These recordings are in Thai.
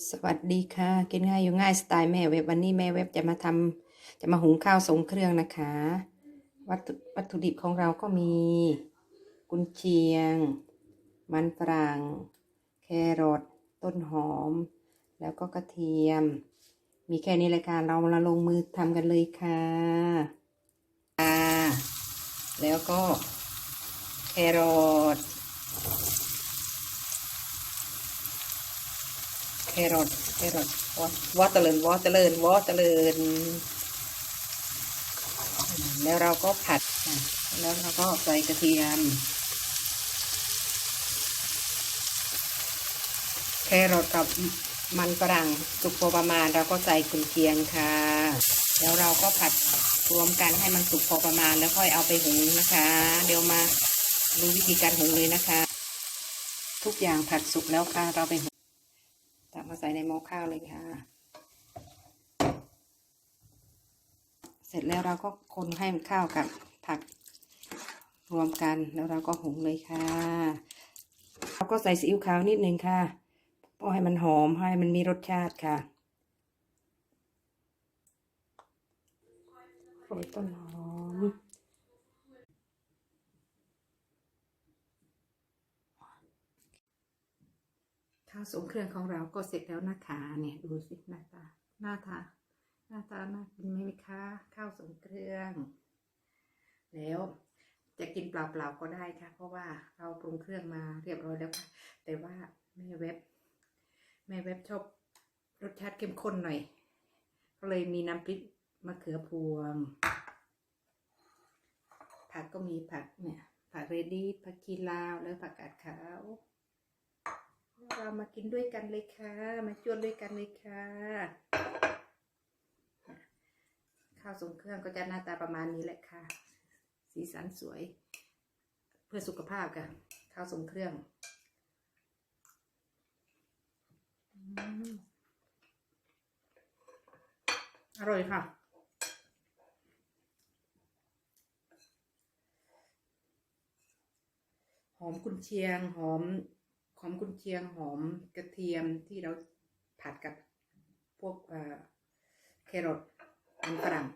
สวัสดีค่ะ กินง่ายอยู่ง่ายสไตล์แม่เว็บวันนี้แม่เว็บจะมาทำจะมาหุงข้าวทรงเครื่องนะคะ วัตถุวัตถุดิบของเราก็มี กุนเชียง มันฝรั่งแครอทต้นหอม แล้วก็กระเทียม มีแค่นี้เลยค่ะเรามาลงมือทำกันเลยค่ะอ่าแล้วก็แครอท แครอทแครอทวอวอเตลินวอเตลินวอเตลินแล้วเราก็ผัด แล้วเราก็ใส่กระเทียม แครอทกับมันฝรั่งสุกพอประมาณเราก็ใส่กุนเชียงค่ะ แล้วเราก็ผัดรวมกันให้มันสุกพอประมาณแล้วค่อยเอาไปหุงนะคะ เดี๋ยวมาดูวิธีการหุงเลยนะคะ ทุกอย่างผัดสุกแล้วค่ะเราไปหุง มาใส่ในหม้อข้าวเลยค่ะ เสร็จแล้วเราก็คนให้มันข้าวกับผักรวมกันแล้วเราก็หุงเลยค่ะ เราก็ใส่ซีอิ๊วขาวนิดนึงค่ะเพราะให้มันหอมให้มันมีรสชาติค่ะโรยต้นหอม ข้าวสงเครื่องของเราก็เสร็จแล้วนะคะเนี่ยดูสิหน้าตาหน้าตาหน้าตาน่ากินไหมคะข้าวสงเครื่อง แล้วจะกินเปล่าๆก็ได้ค่ะ เพราะว่าเราปรุงเครื่องมาเรียบร้อยแล้วค่ะ แต่ว่าแม่เว็บ แม่เว็บชอบรสชาติเข้มข้นหน่อย ก็เลยมีน้ำพริกมะเขือพวง ผักก็มีผักเนี่ยผักเรดดี้ผักชีลาวแล้วผักกาดขาว เรามากินด้วยกันเลยค่ะ มาจวนด้วยกันเลยค่ะข้าวทรงเครื่องก็จะหน้าตาประมาณนี้แหละค่ะ สีสันสวย เพื่อสุขภาพค่ะ ข้าวทรงเครื่องอืมอร่อยค่ะ หอมกุนเชียงหอม หอมกุนเชียงหอมกระเทียมที่เราผัดกับพวกเอ่อแครอทมันฝรั่ง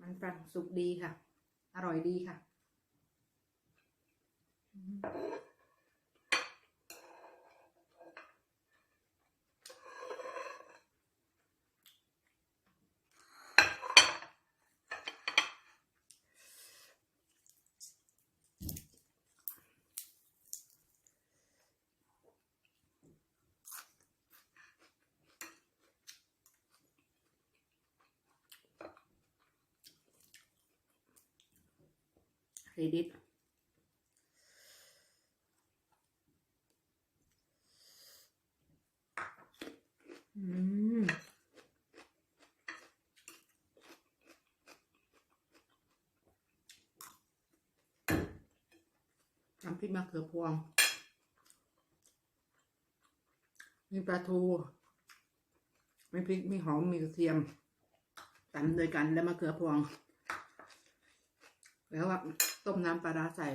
มันฝรั่งสุกดีค่ะ อร่อยดีค่ะ ดิต อืมน้ำพริกมะเขือพวง มีปลาทู มีพริก มีหอม มีกระเทียมตำด้วยกันแล้วมะเขือพวง แล้วก็ต้มน้ำปลาร้าใส่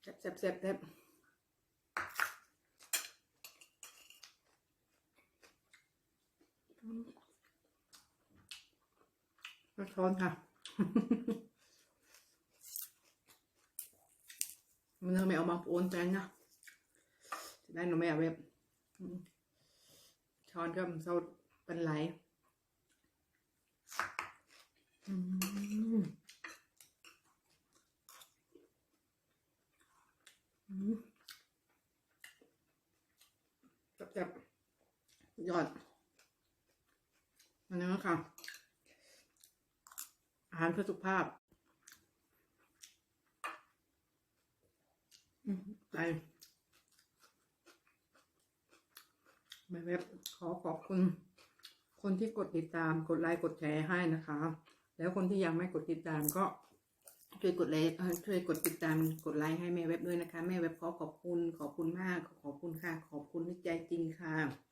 แซ่บแซ่บแซ่บแซ่บก็ช้อนค่ะมันเธอไม่เอามาโอนแฟนนะจะได้หนูไม่เว็บช้อนก็มันเศร้า ป็นไรอืมอืมจับจับยอดอันนี้ค่ะ อาหารเพื่อสุขภาพไปแม่เว็บขอขอบคุณ คนที่กดติดตามกดไลค์กดแชร์ให้นะคะ แล้วคนที่ยังไม่กดติดตามก็ช่วยกดไลค์ช่วยกดติดตามกดไลค์ให้แม่เว็บด้วยนะคะ แม่เว็บขอขอบคุณขอบคุณมากขอบคุณค่ะ ขอบคุณด้วยใจจริงค่ะ